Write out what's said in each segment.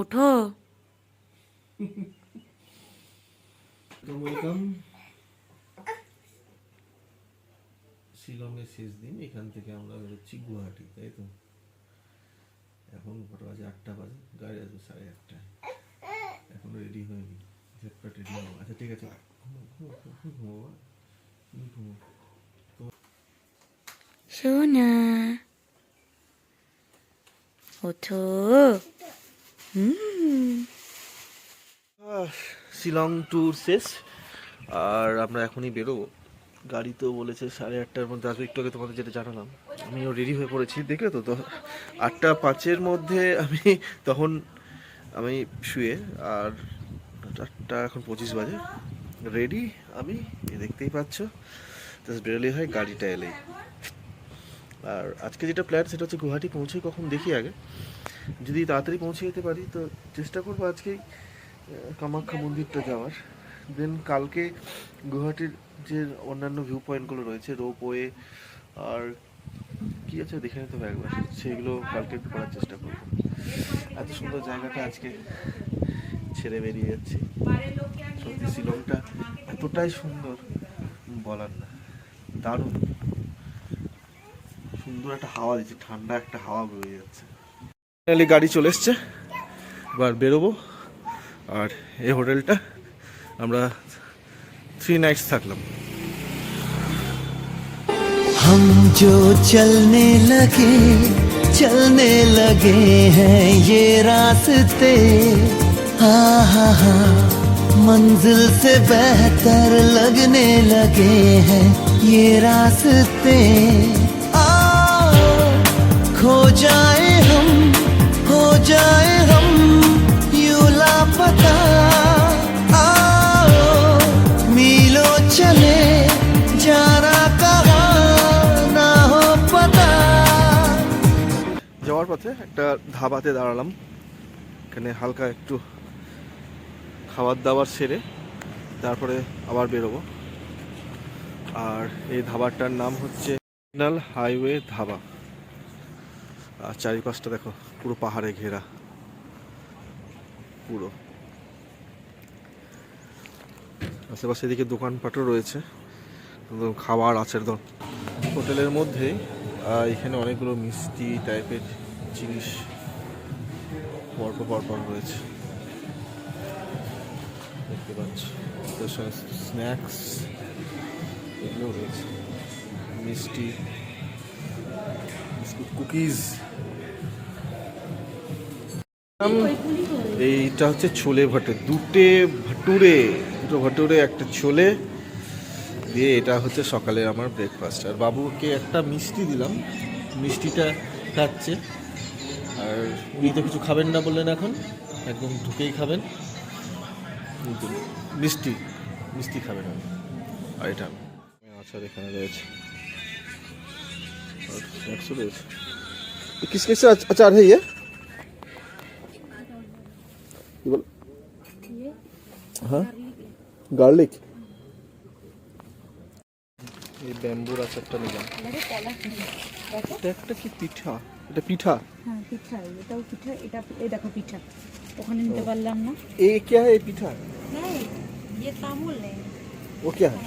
ওঠো। ওয়েলকাম শিলংয়ের শেষ দিন এখান থেকে আমরা বেরোচ্ছি গুয়াহাটি তাই তো? এখন কটা বাজে? আটটা বাজে। গাড়ি আসবে সাড়ে আটটায়। এখন রেডি হয়নি। ঝটপট রেডি হব আচ্ছা ঠিক আছে। ঘুমো ঘুমো ঘুমো ঘুমো বাবা। তুমি ঘুমো সোনা ওঠো। শিলং ট্যুর শেষ, আর আমরা এখনই বেরোবো। গাড়ি তো বলেছে সাড়ে আটটার মধ্যে আসবে। একটু আগে তোমাদের যেটা জানালাম, আমিও রেডি হয়ে পড়েছি। দেখলে তো আটটা পাঁচের মধ্যে আমি তখন আমি শুয়ে, আর আটটা এখন পঁচিশ বাজে। রেডি আমি? দেখতেই পাচ্ছ। বেরোলেই হয়, গাড়িটা এলেই। আর আজকে যেটা প্ল্যান সেটা হচ্ছে গুয়াহাটি পৌঁছে কখন দেখি আগে। যদি তাড়াতাড়ি পৌঁছে যেতে পারি, তো চেষ্টা করব আজকেই কামাখ্যা মন্দিরটা যাওয়ার। দেন কালকে গুয়াহাটির যে অন্যান্য ভিউ পয়েন্টগুলো রয়েছে রোপওয়ে আর কি আছে দেখে নিতে হবে একবার, সেগুলো কালকে একটু করার চেষ্টা করব। এত সুন্দর জায়গাটা আজকে ছেড়ে বেরিয়ে যাচ্ছে। সত্যি শিলংটা এতটাই সুন্দর, বলার না, দারুণ। সুন্দর একটা হাওয়া দিচ্ছে, ঠান্ডা একটা হাওয়া বয়ে যাচ্ছে। ফাইনালি গাড়ি চলে এসছে এবার বেরোবো আর এই হোটেলটা আমরা থ্রি নাইটস থাকলাম हम जो चलने लगे चलने लगे हैं ये रास्ते हाँ हाँ हाँ मंजिल से बेहतर लगने लगे हैं ये रास्ते आओ खो जाए हम हो जाए हम यू लापता आओ मीलों चले जाना कहा ना हो पता যাওয়ার পথে একটা ধাবাতে দাঁড়ালাম এখানে হালকা একটু খাবার দাবার সেরে তারপরে আবার বেরোবো আর এই ধাবাটার নাম হচ্ছে ন্যাশনাল হাইওয়ে ধাবা আর চারিপাশটা দেখো পুরো পাহাড়ে ঘেরা। পুরো। আশেপাশে এদিকে দোকানপাটও রয়েছে। খাবার আছে একদম হোটেলের মধ্যেই আহ, এখানে অনেকগুলো মিষ্টি টাইপের জিনিস পরপর পরপর রয়েছে। দেখতে পাচ্ছি। স্ন্যাক্স এগুলো রয়েছে। মিষ্টি কুকিজ এইটা হচ্ছে ছোলে ভটে দুটে ভটুরে, দুটো ভটুরে, একটা ছোলে। দিয়ে এটা হচ্ছে সকালে আমার ব্রেকফাস্ট আর বাবুকে একটা মিষ্টি দিলাম। মিষ্টিটা খাচ্ছে। আর উনি তো কিছু খাবেন না বললেন এখন। একদম ঢুকেই খাবেন। মিষ্টি মিষ্টি খাবেন আর এটা। আচার এখানে রয়েছে। एक किस किस अचार है ये हाँ গার্লিক? এই ব্যাম্বুর আচারটা নিলাম। এটা একটা কি পিঠা? এটা পিঠা? হ্যাঁ পিঠা। এটাও পিঠা। এটা এই দেখো পিঠা। ওখানে নিতে পারলাম না। এ কি है পিঠা? नहीं ये तामुल है वो क्या है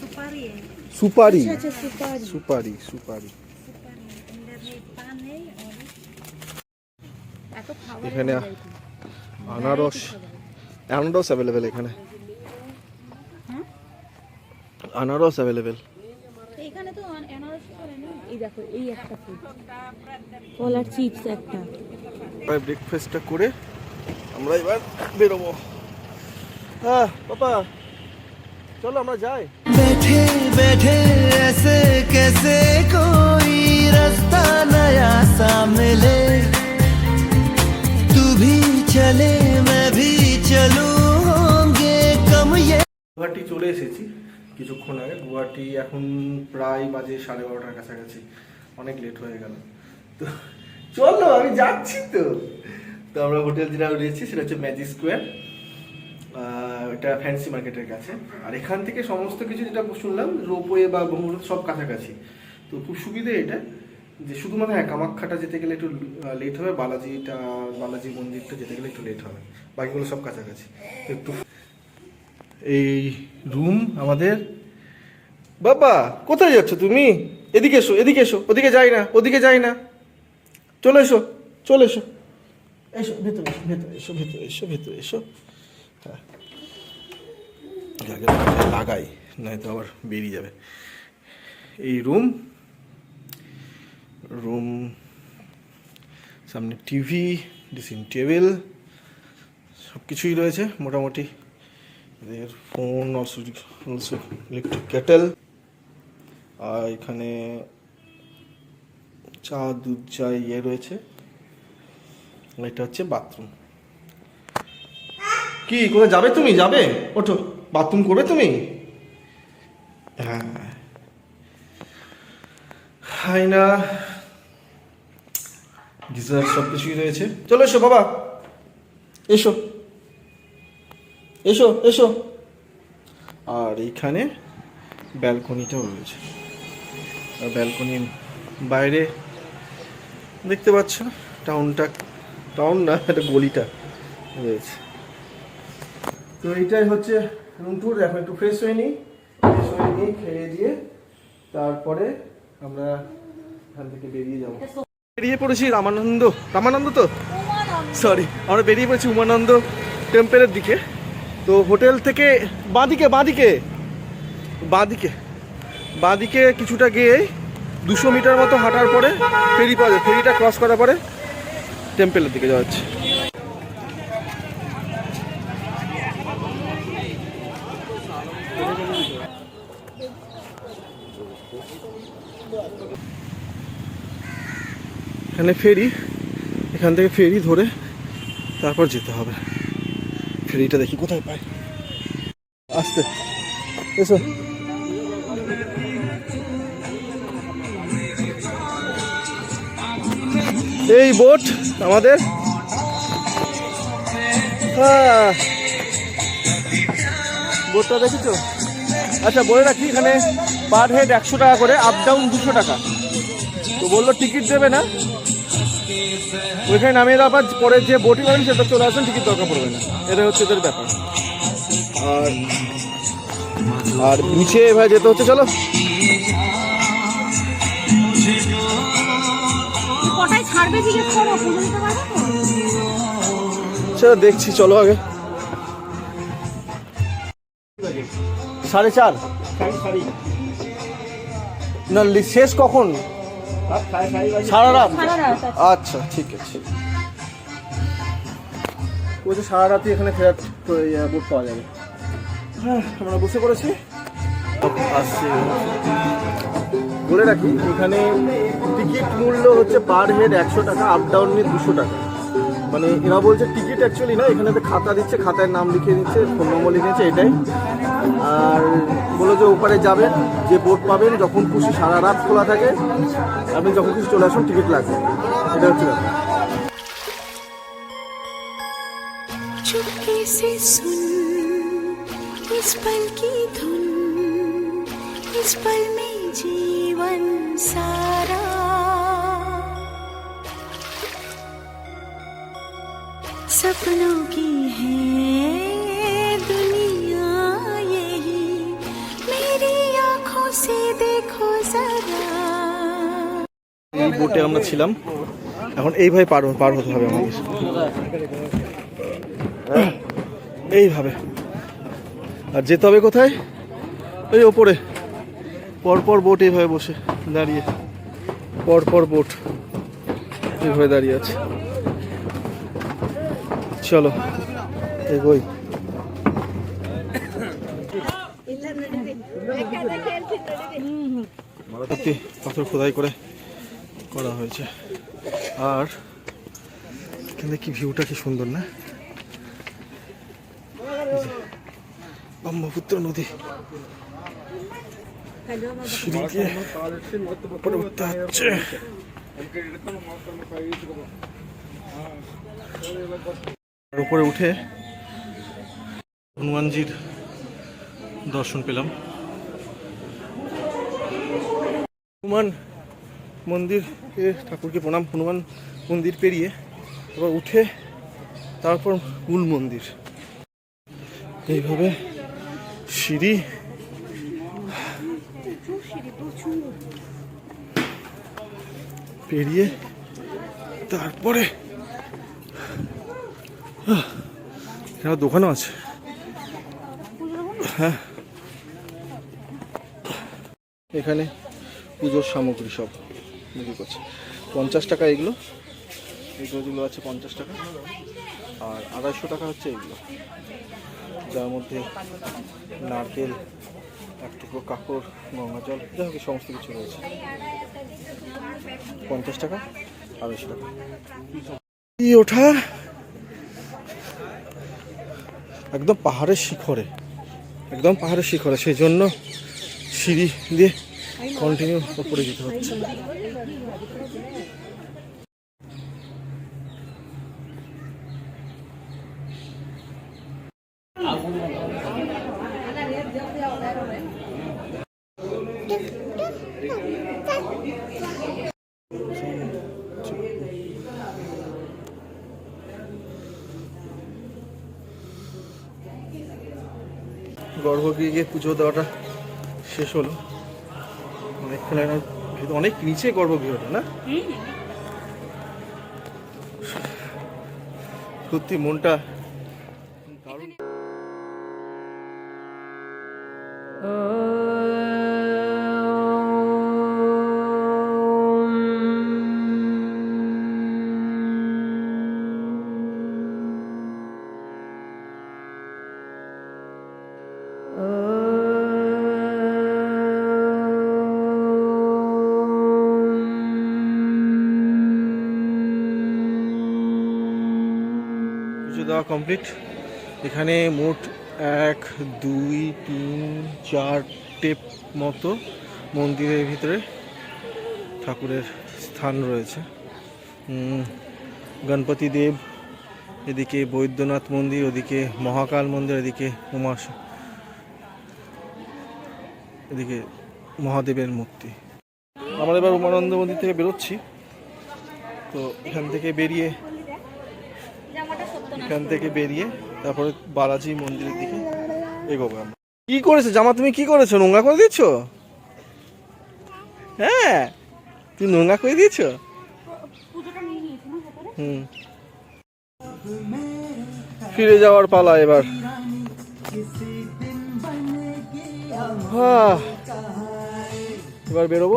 सुपारी है सुपारी अच्छा सुपारी सुपारी सुपारी এখানে আনারস আনারস অ্যাভেলেবেল এখানে হ্যাঁ? আনারস অ্যাভেলেবেল এখানে তো আন- আনারস করে না এই দেখো এই একটা ফুড কলার চিপস একটা ব্রেকফাস্টটা করে আমরা এবার বেরোবো হ্যাঁ পাপা চলো আমরা যাই बैठे बैठे ऐसे कैसे कोई रास्ता नया सा मिले तू भी चले मैं भी चलूं होंगे कम ये গুয়াহাটি চলে এসেছি কিছুক্ষণ আগে গুয়াহাটি এখন প্রায় বাজে সাড়ে বারোটার কাছাকাছি অনেক লেট হয়ে গেল তো চলো আমি যাচ্ছি তো তো আমরা হোটেল যেটা রয়েছি সেটা হচ্ছে ম্যাজিক স্কোয়ার এটা ফ্যান্সি মার্কেটের কাছে আর এখান থেকে সমস্ত কিছু যেটা শুনলাম রোপওয়ে বা ব্রহ্মপুত্র সব কাছাকাছি তো খুব সুবিধে এটা, যে শুধুমাত্র হ্যাঁ কামাখ্যাটা যেতে গেলে একটু লেট হবে, বালাজিটা, বালাজি মন্দিরটা যেতে গেলে একটু লেট হবে, বাকিগুলো সব কাছাকাছি। একটু এই রুম আমাদের। বাবা, কোথায় যাচ্ছ তুমি? এদিকে এসো এদিকে এসো, ওদিকে যাই না, ওদিকে যাই না। চলে এসো চলে এসো। এসো, ভেতরে এসো ভেতরে এসো ভেতরে এসো ভেতরে এসো। হ্যাঁ। লাগাই, নয়তো আবার বেরিয়ে যাবে। এই রুম রুম সামনে টিভি ড্রেসিং টেবিল সব কিছুই রয়েছে মোটামুটি। এদের phone also also electric kettle আর এখানে চা, দুধ, চা ইয়ে রয়েছে। এটা হচ্ছে বাথরুম কি, কোথায় যাবে তুমি? যাবে? ওঠো। বাথরুম করবে তুমি? হ্যাঁ। হাই না গিজার সব কিছুই রয়েছে। চলো এসো, বাবা। এসো। এসো এসো। আর এইখানে ব্যালকনিটাও রয়েছে। আর ব্যালকনির বাইরে দেখতে পাচ্ছ টাউনটা, টাউন না এটা গলিটা রয়েছে। তো এইটাই হচ্ছে রুম ট্যুর এখন একটু ফ্রেশ হয়ে নিই। ফ্রেশ হয়ে নিই খেয়ে দিয়ে তারপরে আমরা এখান থেকে বেরিয়ে যাব। বেরিয়ে পড়েছি, রামানন্দ রামানন্দ তো? সরি আমরা বেরিয়ে পড়েছি উমানন্দ টেম্পেলের দিকে। তো হোটেল থেকে বাঁদিকে বাঁদিকে বাঁদিকে বাঁদিকে কিছুটা গিয়ে দুশো মিটার মতো হাঁটার পরে ফেরি পাওয়া যায়। ফেরিটা ক্রস করার পরে টেম্পেলের দিকে যাওয়া হচ্ছে। এখানে ফেরি, এখান থেকে ফেরি ধরে তারপর যেতে হবে। ফেরিটা দেখি কোথায় পাই। আসতে। এসো। এই বোট আমাদের। বোটটা দেখেছ? আচ্ছা বলে রাখি, এখানে পার হেড একশো টাকা করে আপ ডাউন দুশো টাকা। তো বলল টিকিট দেবে না। ওইখানে নামিয়ে দেওয়ার পর পরে যে বোটিং হবে সেটা চলে আসবেন টিকিট দরকার পড়বে না। এটা হচ্ছে এদের ব্যাপার। আর আর নিচে এভাবে যেতে হচ্ছে চলো? সেটা দেখছি চলো আগে। সাড়ে চার? না লি- শেষ কখন? সারা রাত? সারা রাত আছে। আচ্ছা ঠিক আছে। বলছে সারা রাতই এখানে ফেরার বোট পাওয়া যাবে। হ্যাঁ আমরা বসে পড়েছি। আসছে। বলে রাখি এখানে টিকিট মূল্য হচ্ছে পার হেড একশো টাকা আপ ডাউন নিয়ে দুশো টাকা। মানে এরা বলছে টিকিট অ্যাকচুয়ালি না এখানে তো খাতা দিচ্ছে খাতায় নাম লিখে দিচ্ছে ফোন নম্বর লিখে দিচ্ছে এটাই। আর বলো যে ওপারে যাবেন যে বোট পাবেন যখন খুশি সারা রাত খোলা থাকে আপনি যখন খুশি চলে আসুন টিকিট লাগবে এটা হচ্ছে ব্যাপার चुपके से सुन इस पल की धुन इस पल में जीवन सारा सपनों की है এই বোটে আমরা ছিলাম। এখন এইভাবে পার পার হতে হবে আমাদের এইভাবে। আর যেতে হবে কোথায়? ওই ওপরে। পরপর বোট এইভাবে বসে দাঁড়িয়ে। পরপর বোট এইভাবে দাঁড়িয়ে আছে। চলো এগোই। পাথর খোদাই করে। করা হয়েছে। আর এখানে কি ভিউটা কি সুন্দর না? ব্রহ্মপুত্র নদী। উপরে উপরে উঠে হনুমানজির দর্শন পেলাম। হনুমান মন্দির ঠাকুরকে প্রণাম, হনুমান মন্দির পেরিয়ে এবার উঠে তারপর মূল মন্দির। এইভাবে সিঁড়ি পেরিয়ে তারপরে এখানে দোকানও আছে। হ্যাঁ। এখানে পুজোর সামগ্রী সব। বিক্রি করছে। পঞ্চাশ টাকা এগুলো। এগুলো যেগুলো আছে পঞ্চাশ টাকা। আর আড়াইশো টাকা হচ্ছে এগুলো। যার মধ্যে নারকেল, এক টুকরো কাপড় গঙ্গা জল, যা হোক এই সমস্ত কিছু রয়েছে। পঞ্চাশ টাকা, আড়াইশো টাকা। এই ওঠা? একদম পাহাড়ের শিখরে। একদম পাহাড়ের শিখরে। সেই জন্য সিঁড়ি দিয়ে কন্টিনিউ উপরে যেতে হচ্ছে গর্ভগৃহে পুজো দেওয়াটা শেষ হলো। ভেতর অনেক নিচে গর্ভগৃহটা না? সত্যি মনটা দেওয়া কমপ্লিট এখানে মোট এক, দুই, তিন চারটে মতো মন্দিরের ভিতরে ঠাকুরের স্থান রয়েছে। গণপতি দেব, এদিকে বৈদ্যনাথ মন্দির, ওদিকে মহাকাল মন্দির, এদিকে উমা এদিকে মহাদেবের মূর্তি। আমরা এবার উমানন্দ মন্দির থেকে বেরোচ্ছি। তো এখান থেকে বেরিয়ে এখান থেকে বেরিয়ে তারপরে বালাজি মন্দিরের দিকে এগোবো আমরা। কি করেছ? জামা তুমি কি করেছ? নোংরা করে দিচ্ছ হ্যাঁ তুমি নোংরা করে দিয়েছ? হুম। ফিরে যাওয়ার পালা এবার। এবার বেরোবো।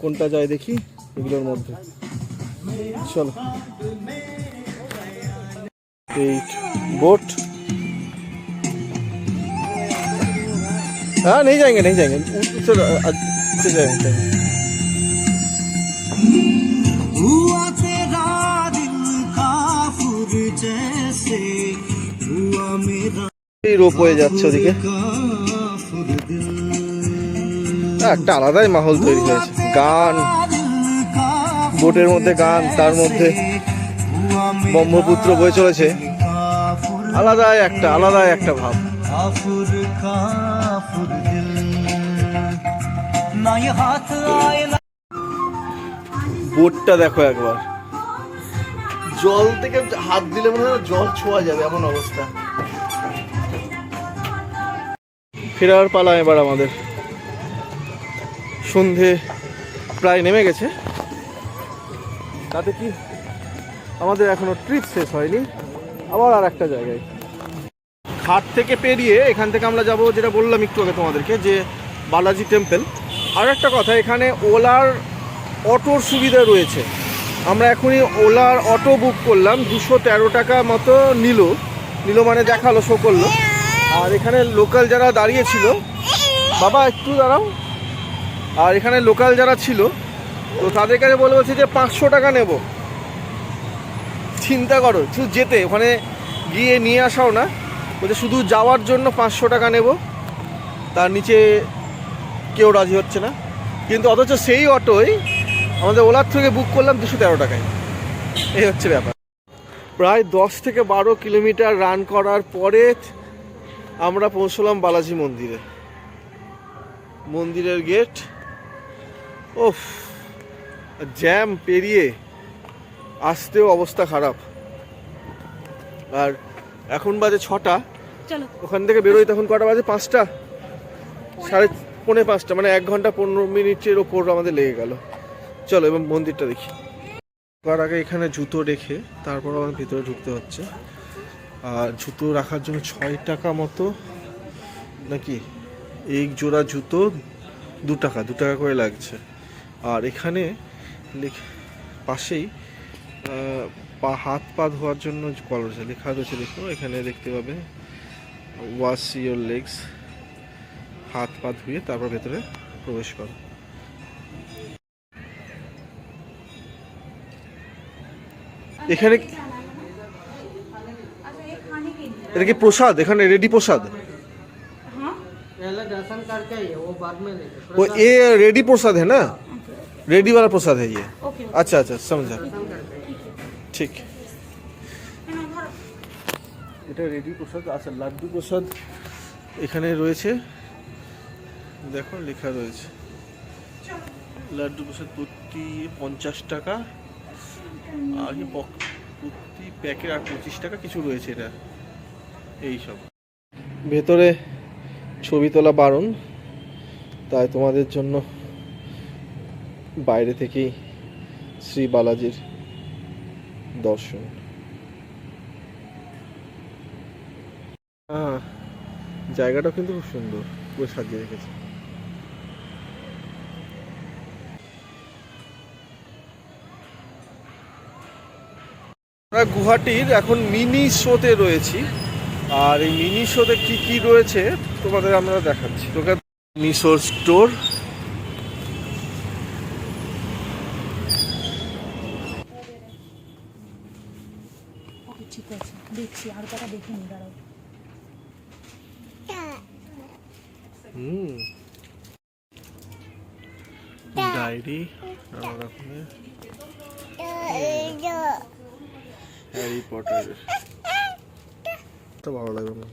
কোনটা যায় দেখি এগুলোর মধ্যে। চলো। এইট बोट हाँ नहीं जाएंगे नहीं जाएंगे चलो चले जाएंगे चलेंगे। हुआ तेरा दिल काफुर जैसे हुआ मेरा এই রোপওয়ে যাচ্ছে ওদিকে काफुर दिल আহ, একটা আলাদাই মাহল তৈরি হয়েছে গান दिल काफुर বোটের মধ্যে গান তার মধ্যে हुआ मेरा ব্রহ্মপুত্র বয়ে চলেছে। আলাদা একটা আলাদা একটা ভাব। বোটটা দেখো একবার। জল থেকে হাত দিলে মনে হয় জল ছোঁয়া যাবে, এমন অবস্থা। ফেরার পালা এবার আমাদের। সন্ধে প্রায় নেমে গেছে। তাতে কি আমাদের এখনও ট্রিপ শেষ হয়নি। আবার আর একটা জায়গায়। ঘাট থেকে পেরিয়ে এখান থেকে আমরা যাব যেটা বললাম একটু আগে তোমাদেরকে, যে বালাজি টেম্পল আর একটা কথা, এখানে ওলার অটোর সুবিধা রয়েছে। আমরা এখনই ওলার অটো বুক করলাম, দুশো তেরো টাকা মতো নিল। নিল মানে দেখাল শো করল। আর এখানে লোকাল যারা দাঁড়িয়েছিল, বাবা একটু দাঁড়াও। আর এখানে লোকাল যারা ছিল, তো তাদের কাছে বলে বলছে যে পাঁচশো টাকা নেব। চিন্তা করো, শুধু যেতে, ওখানে গিয়ে নিয়ে আসাও না। বলছে শুধু যাওয়ার জন্য পাঁচশো টাকা নেব। তার নিচে কেউ রাজি হচ্ছে না। কিন্তু অথচ সেই অটোই আমাদের ওলার থেকে বুক করলাম দুশো তেরো টাকায়। এই হচ্ছে ব্যাপার। প্রায় দশ থেকে বারো কিলোমিটার রান করার পরে আমরা পৌঁছলাম বালাজি মন্দিরে। মন্দিরের গেট ওফ জ্যাম পেরিয়ে আসতেও অবস্থা খারাপ। আর এখন বাজে ছটা। ওখান থেকে বেরোই তখন কটা বাজে? পাঁচটা? সাড়ে পৌনে পাঁচটা মানে এক ঘণ্টা পনেরো মিনিটের ওপর আমাদের লেগে গেল। চলো এবার মন্দিরটা দেখি। তার আগে এখানে জুতো রেখে তারপর আমাদের ভিতরে ঢুকতে হচ্ছে। আর জুতো রাখার জন্য ছয় টাকা মতো নাকি? এই জোড়া জুতো দু টাকা দু টাকা করে লাগছে। আর এখানে লেখ- পাশেই পা হাত পা ধোয়ার জন্য কল রয়েছে লেখা রয়েছে দেখো এখানে দেখতে পাবে ওয়াশ ইয়োর লেগস হাত পা ধুয়ে তারপর ভেতরে প্রবেশ করো এখানে এটা কি প্রসাদ এখানে রেডি প্রসাদ पहले दर्शन करके ही वो बाद में लेंगे वो ये रेडी प्रसाद है ना रेडी वाला प्रसाद है ये ওকে अच्छा अच्छा समझा ঠিক। এটা রেডি প্রসাদ আচ্ছা লাড্ডু প্রসাদ এখানে রয়েছে। দেখো লেখা রয়েছে। লাড্ডু প্রসাদ প্রতি পঞ্চাশ টাকা আর প্রতি প্যাকেট আর পঁচিশ টাকা কিছু রয়েছে এটা। এই সব। ভেতরে ছবি তোলা বারণ তাই তোমাদের জন্য বাইরে থেকেই শ্রী বালাজির দর্শন হ্যাঁ জায়গাটা কিন্তু খুব সুন্দর, পুরো সাজিয়ে রেখেছে। আমরা এখন মিনি শোতে রয়েছি। আর এই মিনি শোতে কি কি রয়েছে, তোমাদের আমরা দেখাচ্ছি। তোকে মিশোর স্টোর ওকে ঠিক আছে দেখছি আর কটা দেখে নি দাঁড়াও। হুম। Diary Harry Potter. তো ভালো লাগবে না।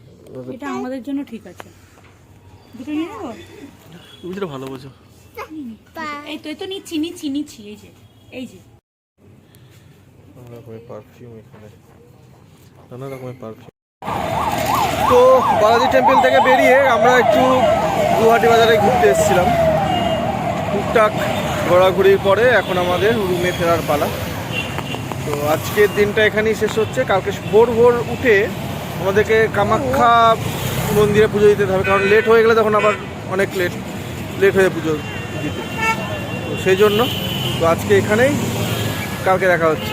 এটা আমাদের জন্য ঠিক আছে। দুটো নিয়ে নেব? তুমি যেটা ভালো বোঝো। এই তো এই তো নিচ্ছি নিচ্ছি নিচ্ছি এই যে এই যে। নানা পারফিউম এখানে। নানা রকমের তো বালাজি টেম্পল থেকে বেরিয়ে আমরা একটু গুয়াহাটি বাজারে ঘুরতে এসেছিলাম। টুকটাক ঘোরাঘুরির পরে এখন আমাদের রুমে ফেরার পালা। তো আজকের দিনটা এখানেই শেষ হচ্ছে। কালকে ভোর ভোর উঠে আমাদেরকে কামাখ্যা মন্দিরে পুজো দিতে হবে। কারণ লেট হয়ে গেলে তখন আবার অনেক লেট লেট হয়ে পুজো দিতে। তো সেই জন্য তো আজকে এখানেই কালকে দেখা হচ্ছে।